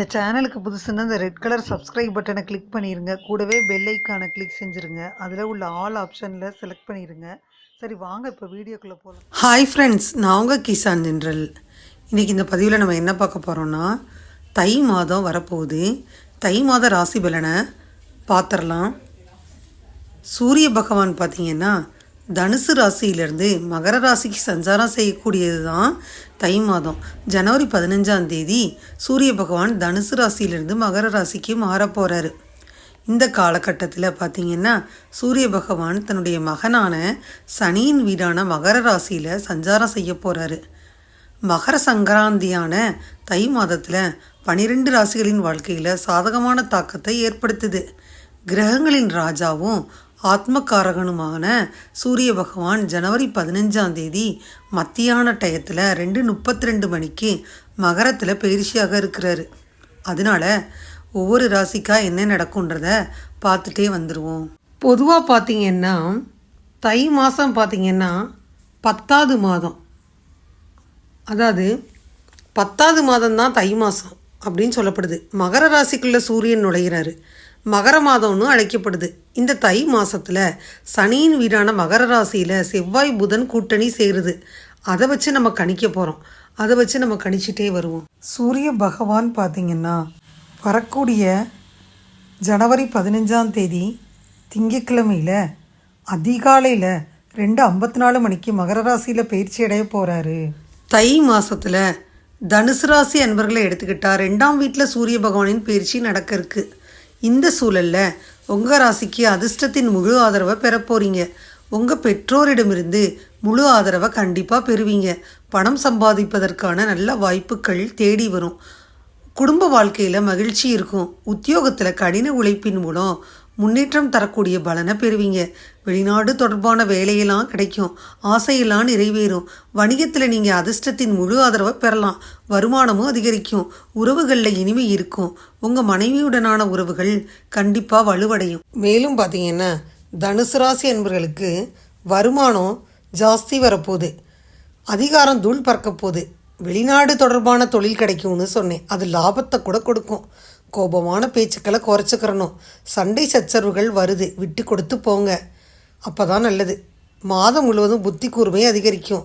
இந்த சேனலுக்கு புதுசுன்னா இந்த ரெட் கலர் சப்ஸ்கிரைப் பட்டனை கிளிக் பண்ணிடுங்க கூடவே பெல் ஐக்கானை கிளிக் செஞ்சுருங்க. அதில் உள்ள ஆல் ஆப்ஷனில் செலக்ட் பண்ணிடுங்க சரி வாங்க இப்போ வீடியோக்குள்ளே போகலாம் ஹாய் ஃப்ரெண்ட்ஸ் நான் உங்கள் கிசான் ஜென்ரல். இன்றைக்கி இந்த பதிவில் நம்ம என்ன பார்க்க போகிறோன்னா தை மாதம் வரப்போகுது. தை மாத ராசி பலனை பார்த்துடலாம். சூரிய பகவான் பார்த்தீங்கன்னா தனுசு ராசியிலிருந்து மகர ராசிக்கு சஞ்சாரம் செய்யக்கூடியது தான் தை மாதம். ஜனவரி பதினஞ்சாம் தேதி சூரிய பகவான் தனுசு ராசியிலிருந்து மகர ராசிக்கு மாறப்போகிறாரு இந்த காலகட்டத்தில் பார்த்தீங்கன்னா சூரிய பகவான் தன்னுடைய மகனான சனியின் வீடான மகர ராசியில் சஞ்சாரம் செய்ய போகிறாரு மகர சங்கராந்தியான தை மாதத்தில் பனிரெண்டு ராசிகளின் வாழ்க்கையில் சாதகமான தாக்கத்தை ஏற்படுத்துது. கிரகங்களின் ராஜாவும் ஆத்மகாரகனுமான சூரிய பகவான் ஜனவரி பதினஞ்சாம் தேதி மத்தியான டயத்தில் ரெண்டு முப்பத்தி ரெண்டு மணிக்கு மகரத்தில் பயிற்சியாக இருக்கிறாரு. அதனால ஒவ்வொரு ராசிக்காக என்ன நடக்குன்றத பார்த்துட்டே வந்துடுவோம் பொதுவாக பார்த்தீங்கன்னா தை மாதம் பார்த்தீங்கன்னா பத்தாவது மாதம். அதாவது பத்தாவது மாதம்தான் தை மாதம் அப்படின்னு சொல்லப்படுது. மகர ராசிக்குள்ளே சூரியன் நுழைகிறாரு மகர மாதம்னு அழைக்கப்படுது. இந்த தை மாதத்தில் சனியின் வீடான மகர ராசியில் செவ்வாய் புதன் கூட்டணி சேருது. அதை வச்சு நம்ம கணிக்க போகிறோம் அதை வச்சு நம்ம கணிச்சிட்டே வருவோம். சூரிய பகவான் பார்த்தீங்கன்னா வரக்கூடிய ஜனவரி பதினஞ்சாம் தேதி திங்கக்கிழமையில் அதிகாலையில் ரெண்டு ஐம்பத்தி நாலு மணிக்கு மகர ராசியில் பயிற்சி அடைய போகிறாரு தை மாதத்தில் தனுசு ராசி அன்பர்களை எடுத்துக்கிட்டால் ரெண்டாம் வீட்டில் சூரிய பகவானின் பயிற்சி நடக்க இருக்குது இந்த சூழலில் உங்கள் ராசிக்கு அதிர்ஷ்டத்தின் முழு ஆதரவை பெற போகிறீங்க உங்கள் பெற்றோரிடமிருந்து முழு ஆதரவை கண்டிப்பாக பெறுவீங்க. பணம் சம்பாதிப்பதற்கான நல்ல வாய்ப்புகள் தேடி வரும். குடும்ப வாழ்க்கையில் மகிழ்ச்சி இருக்கும். உத்தியோகத்தில் கடின உழைப்பின் மூலம் முன்னேற்றம் தரக்கூடிய பலனை பெறுவீங்க. வெளிநாடு தொடர்பான வேலையெல்லாம் கிடைக்கும். ஆசையெல்லாம் நிறைவேறும். வணிகத்தில் நீங்கள் அதிர்ஷ்டத்தின் முழு ஆதரவை பெறலாம். வருமானமும் அதிகரிக்கும். உறவுகளில் இனிமை இருக்கும். உங்கள் மனைவியுடனான உறவுகள் கண்டிப்பாக வலுவடையும். மேலும் பார்த்தீங்கன்னா தனுசு ராசி என்பவர்களுக்கு வருமானம் ஜாஸ்தி வரப்போகுது. அதிகாரம் தூள் பறக்க போகுது. வெளிநாடு தொடர்பான தொழில் கிடைக்கும்னு சொன்னேன். அது லாபத்தை கூட கொடுக்கும். கோபமான பேச்சுக்களை குறைச்சிக்கிறணும். சண்டை சச்சரவுகள் வருது. விட்டு கொடுத்து போங்க. அப்போ தான் நல்லது. மாதம் முழுவதும் புத்தி கூர்மை அதிகரிக்கும்.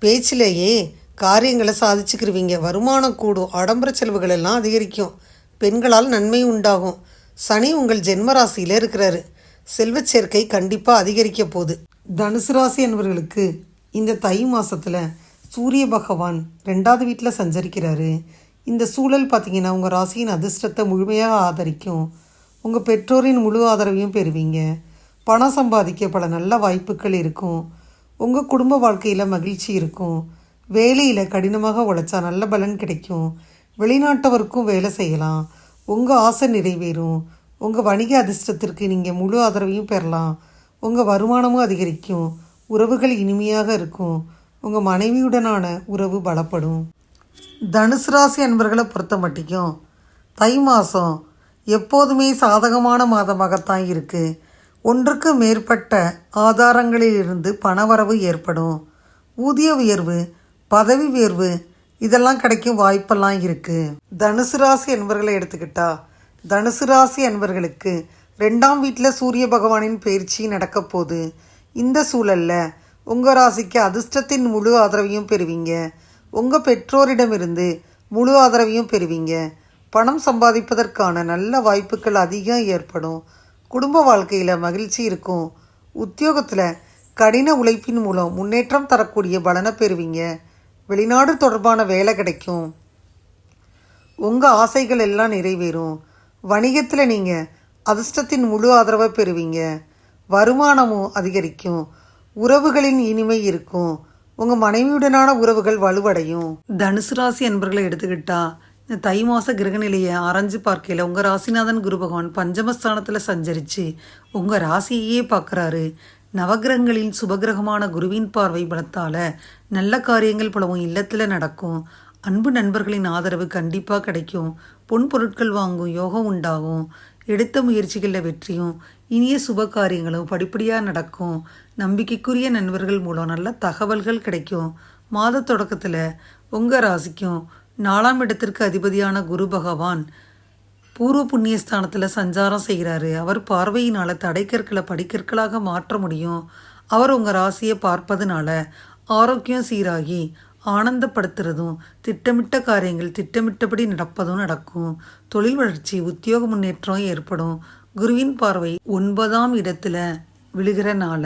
பேச்சிலேயே காரியங்களை சாதிச்சுக்கிருவீங்க. வருமானம் கூடும். ஆடம்பர செலவுகள் எல்லாம் அதிகரிக்கும். பெண்களால் நன்மை உண்டாகும். சனி உங்கள் ஜென்ம ராசியில் இருக்கிறாரு. செல்வச் சேர்க்கை கண்டிப்பாக அதிகரிக்க போகுது. தனுசு ராசி என்பவர்களுக்கு இந்த தை மாதத்தில் சூரிய பகவான் ரெண்டாவது வீட்டில் சஞ்சரிக்கிறாரு. இந்த சூழல் பார்த்தீங்கன்னா உங்கள் ராசியின் அதிர்ஷ்டத்தை முழுமையாக ஆதரிக்கும். உங்கள் பெற்றோரின் முழு ஆதரவையும் பெறுவீங்க. பணம் சம்பாதிக்க பல நல்ல வாய்ப்புகள் இருக்கும். உங்கள் குடும்ப வாழ்க்கையில் மகிழ்ச்சி இருக்கும். வேலையில் கடினமாக உழைச்சா நல்ல பலன் கிடைக்கும். வெளிநாட்டவருக்கும் வேலை செய்யலாம். உங்கள் ஆசை நிறைவேறும். உங்கள் வணிக அதிர்ஷ்டத்திற்கு நீங்கள் முழு ஆதரவையும் பெறலாம். உங்கள் வருமானமும் அதிகரிக்கும். உறவுகள் இனிமையாக இருக்கும். உங்கள் மனைவியுடனான உறவு பலப்படும். தனுசு ராசி அன்பர்களை பொறுத்த மட்டிக்கும் தை மாதம் எப்போதுமே சாதகமான மாதமாகத்தான் இருக்குது ஒன்றுக்கு மேற்பட்ட ஆதாரங்களிலிருந்து பணவரவு ஏற்படும். ஊதிய உயர்வு பதவி உயர்வு இதெல்லாம் கிடைக்கும் வாய்ப்பெல்லாம் இருக்குது தனுசு ராசி என்பர்களை எடுத்துக்கிட்டா தனுசு ராசி அன்பர்களுக்கு ரெண்டாம் வீட்டில் சூரிய பகவானின் பயிற்சி நடக்க போகுது. இந்த சூழலில் உங்கள் ராசிக்கு அதிர்ஷ்டத்தின் முழு ஆதரவையும் பெறுவீங்க. உங்கள் பெற்றோரிடமிருந்து முழு ஆதரவையும் பெறுவீங்க. பணம் சம்பாதிப்பதற்கான நல்ல வாய்ப்புகள் அதிகம் ஏற்படும். குடும்ப வாழ்க்கையில் மகிழ்ச்சி இருக்கும். உத்தியோகத்தில் கடின உழைப்பின் மூலம் முன்னேற்றம் தரக்கூடிய பலனை பெறுவீங்க. வெளிநாடு தொடர்பான வேலை கிடைக்கும். உங்கள் ஆசைகள் எல்லாம் நிறைவேறும். வணிகத்தில் நீங்கள் அதிர்ஷ்டத்தின் முழு ஆதரவை பெறுவீங்க. வருமானமும் அதிகரிக்கும். உறவுகளின் இனிமை இருக்கும். உங்கள் மனைவியுடனான உறவுகள் வலுவடையும். தனுசு ராசி அன்பர்களை எடுத்துக்கிட்டா இந்த தை மாத கிரகநிலையை ஆராய்ஞ்சு பார்க்கையில் உங்கள் ராசிநாதன் குரு பகவான் பஞ்சமஸ்தானத்தில் சஞ்சரித்து உங்கள் ராசியையே பார்க்குறாரு. நவகிரகங்களின் சுபகிரகமான குருவின் பார்வை பலத்தால் நல்ல காரியங்கள் பலவும் இல்லத்தில் நடக்கும். அன்பு நண்பர்களின் ஆதரவு கண்டிப்பாக கிடைக்கும். பொன் பொருட்கள் வாங்கும் யோகம் உண்டாகும். எடுத்த முயற்சிகளில் வெற்றியும் இனிய சுப காரியங்களும் படிப்படியாக நடக்கும். நம்பிக்கைக்குரிய நண்பர்கள் மூலம் நல்ல தகவல்கள் கிடைக்கும். மாத தொடக்கத்தில் உங்கள் ராசிக்கும் நாலாம் இடத்திற்கு அதிபதியான குரு பகவான் பூர்வ புண்ணிய ஸ்தானத்தில் சஞ்சாரம் செய்கிறாரு. அவர் பார்வையினால் தடைக்கற்களை படிக்கற்களாக மாற்ற முடியும். அவர் உங்கள் ராசியை பார்ப்பதுனால ஆரோக்கியம் சீராகி ஆனந்தப்படுத்துறதும் திட்டமிட்ட காரியங்கள் திட்டமிட்டபடி நடப்பதும் நடக்கும். தொழில் வளர்ச்சி உத்தியோக முன்னேற்றம் ஏற்படும். குருவின் பார்வை ஒன்பதாம் இடத்துல விழுகிறனால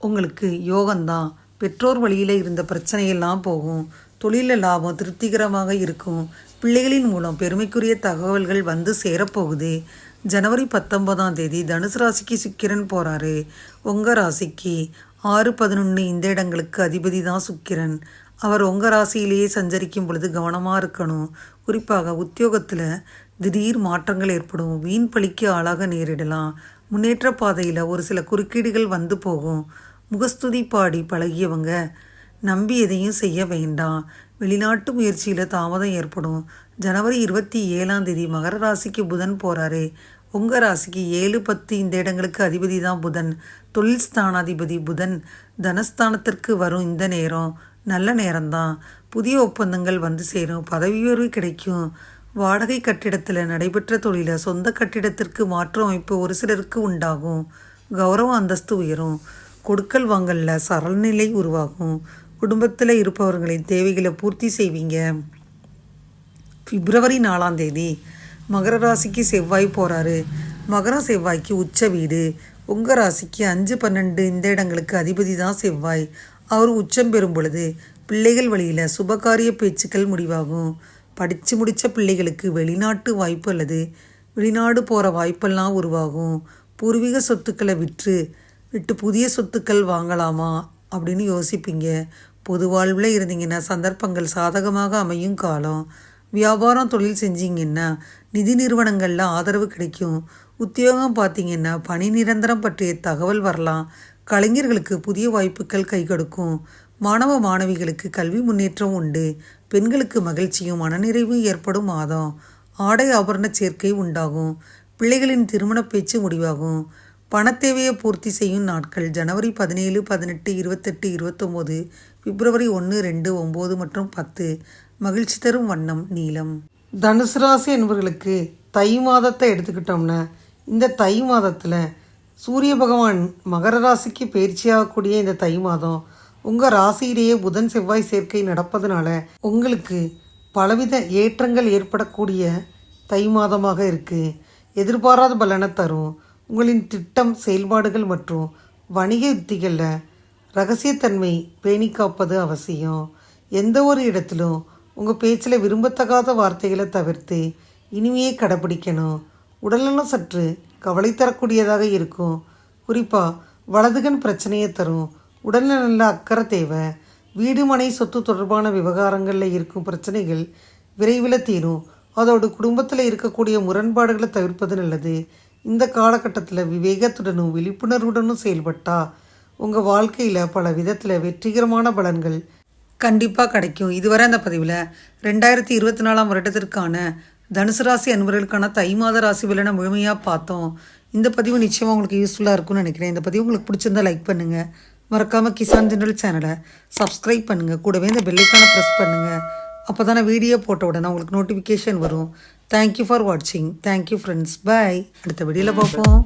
உங்களுக்கு யோகம்தான். பெற்றோர் வழியில் இருந்த பிரச்சனையெல்லாம் போகும். தொழிலில் லாபம் திருப்திகரமாக இருக்கும். பிள்ளைகளின் மூலம் பெருமைக்குரிய தகவல்கள் வந்து சேரப்போகுது. ஜனவரி பத்தொன்பதாம் தேதி தனுசு ராசிக்கு சுக்கிரன் போகிறாரு உங்கள் ராசிக்கு ஆறு பதினொன்று இந்த இடங்களுக்கு அதிபதி தான் சுக்கிரன். அவர் உங்கள் ராசியிலேயே சஞ்சரிக்கும் பொழுது கவனமாக இருக்கணும். குறிப்பாக உத்தியோகத்தில் திடீர் மாற்றங்கள் ஏற்படும். வீண் பழிக்கு ஆளாக நேரிடலாம். முன்னேற்ற பாதையில் ஒரு சில குறுக்கீடுகள் வந்து போகும். முகஸ்துதி பாடி பழகியவங்க. நம்பி எதையும் செய்ய வேண்டாம். வெளிநாட்டு முயற்சியில் தாமதம் ஏற்படும். ஜனவரி இருபத்தி ஏழாம் தேதி மகர ராசிக்கு புதன் போகிறாரு உங்கள் ராசிக்கு ஏழு பத்து இந்த இடங்களுக்கு அதிபதி தான் புதன். தொழில் ஸ்தானாதிபதி புதன். தனஸ்தானத்திற்கு வரும் இந்த நேரம். நல்ல நேரம்தான். புதிய ஒப்பந்தங்கள் வந்து சேரும். பதவி உயர்வு கிடைக்கும். வாடகை கட்டிடத்தில் நடைபெற்ற தொழிலை சொந்த கட்டிடத்திற்கு மாற்று அமைப்பு ஒரு சிலருக்கு உண்டாகும். கௌரவ அந்தஸ்து உயரும். கொடுக்கல் வாங்கலில் சரநிலை உருவாகும். குடும்பத்தில் இருப்பவர்களின் தேவைகளை பூர்த்தி செய்வீங்க. பிப்ரவரி நாலாம் தேதி மகர ராசிக்கு செவ்வாய் போகிறாரு மகர செவ்வாய்க்கு உச்ச வீடு. உங்கள் ராசிக்கு அஞ்சு பன்னெண்டு இந்த இடங்களுக்கு அதிபதி தான் செவ்வாய். அவர் உச்சம் பெறும் பொழுது பிள்ளைகள் வழியில் சுபகாரிய பேச்சுக்கள் முடிவாகும். படித்து முடித்த பிள்ளைகளுக்கு வெளிநாட்டு வாய்ப்பு அல்லது வெளிநாடு போகிற வாய்ப்பெல்லாம் உருவாகும். பூர்வீக சொத்துக்களை விற்று விட்டு புதிய சொத்துக்கள் வாங்கலாமா அப்படின்னு யோசிப்பீங்க. பொது வாழ்வில் இருந்தீங்கன்னா சந்தர்ப்பங்கள் சாதகமாக அமையும் காலம். வியாபாரம் தொழில் செஞ்சீங்கன்னா நிதி நிறுவனங்களில் ஆதரவு கிடைக்கும். உத்தியோகம் பார்த்தீங்கன்னா பணி நிரந்தரம் பற்றிய தகவல் வரலாம். கலைஞர்களுக்கு புதிய வாய்ப்புகள் கை கொடுக்கும். மாணவ மாணவிகளுக்கு கல்வி முன்னேற்றம் உண்டு. பெண்களுக்கு மகிழ்ச்சியும் மனநிறைவும் ஏற்படும் மாதம். ஆடை ஆபரண சேர்க்கை உண்டாகும். பிள்ளைகளின் திருமண பேச்சு முடிவாகும். பணத்தேவையை பூர்த்தி செய்யும் நாட்கள் ஜனவரி பதினேழு பதினெட்டு இருபத்தெட்டு இருபத்தொம்போது பிப்ரவரி ஒன்று ரெண்டு ஒம்பது மற்றும் பத்து. மகிழ்ச்சி தரும் வண்ணம் நீளம் தனுசு ராசி என்பவர்களுக்கு தை மாதத்தை எடுத்துக்கிட்டோம்னா இந்த தை மாதத்தில் சூரிய பகவான் மகர ராசிக்கு பயிற்சியாகக்கூடிய இந்த தை மாதம் உங்கள் ராசியிலேயே புதன் செவ்வாய் சேர்க்கை நடப்பதனால உங்களுக்கு பலவித ஏற்றங்கள் ஏற்படக்கூடிய தை மாதமாக இருக்குது எதிர்பாராத பலனை தரும். உங்களின் திட்டம் செயல்பாடுகள் மற்றும் வணிக யுத்திகளில் ரகசியத்தன்மை பேணி காப்பது அவசியம். எந்த ஒரு இடத்திலும் உங்கள் பேச்சில் விரும்பத்தகாத வார்த்தைகளை தவிர்த்து இனிமையை கடைப்பிடிக்கணும் உடல்நலம் சற்று கவலை தரக்கூடியதாக இருக்கும். குறிப்பாக வலதுகன் பிரச்சனையை தரும். உடல்நல அக்கறை தேவை. வீடு மனை சொத்து தொடர்பான விவகாரங்களில் இருக்கும் பிரச்சனைகள் விரைவில் தீரும். அதோடு குடும்பத்தில் இருக்கக்கூடிய முரண்பாடுகளை தவிர்ப்பது நல்லது. இந்த காலகட்டத்தில் விவேகத்துடனும் விழிப்புணர்வுடனும் செயல்பட்டா உங்கள் வாழ்க்கையில் பல விதத்தில் வெற்றிகரமான பலன்கள் கண்டிப்பாக கிடைக்கும். இதுவரை அந்த பதிவில் ரெண்டாயிரத்தி இருபத்தி நாலாம் வருடத்திற்கான தனுசு ராசி அன்பர்களுக்கான தை மாத ராசி பலனை முழுமையாக பார்த்தோம். இந்த பதிவு நிச்சயமாக உங்களுக்கு யூஸ்ஃபுல்லாக இருக்கும்னு நினைக்கிறேன். இந்த பதிவு உங்களுக்கு பிடிச்சிருந்தா லைக் பண்ணுங்கள் மறக்காமல் கிசான் ஜெனரல் சேனலை சப்ஸ்கிரைப் பண்ணுங்கள் கூடவே இந்த பெல்லைக்கான ப்ரெஸ் பண்ணுங்கள் அப்போ தானே வீடியோ போட்ட உடனே உங்களுக்கு நோட்டிஃபிகேஷன் வரும். தேங்க்யூ ஃபார் வாட்சிங் தேங்க்யூ ஃப்ரெண்ட்ஸ் பாய் அடுத்த வீடியோவில் பார்ப்போம்.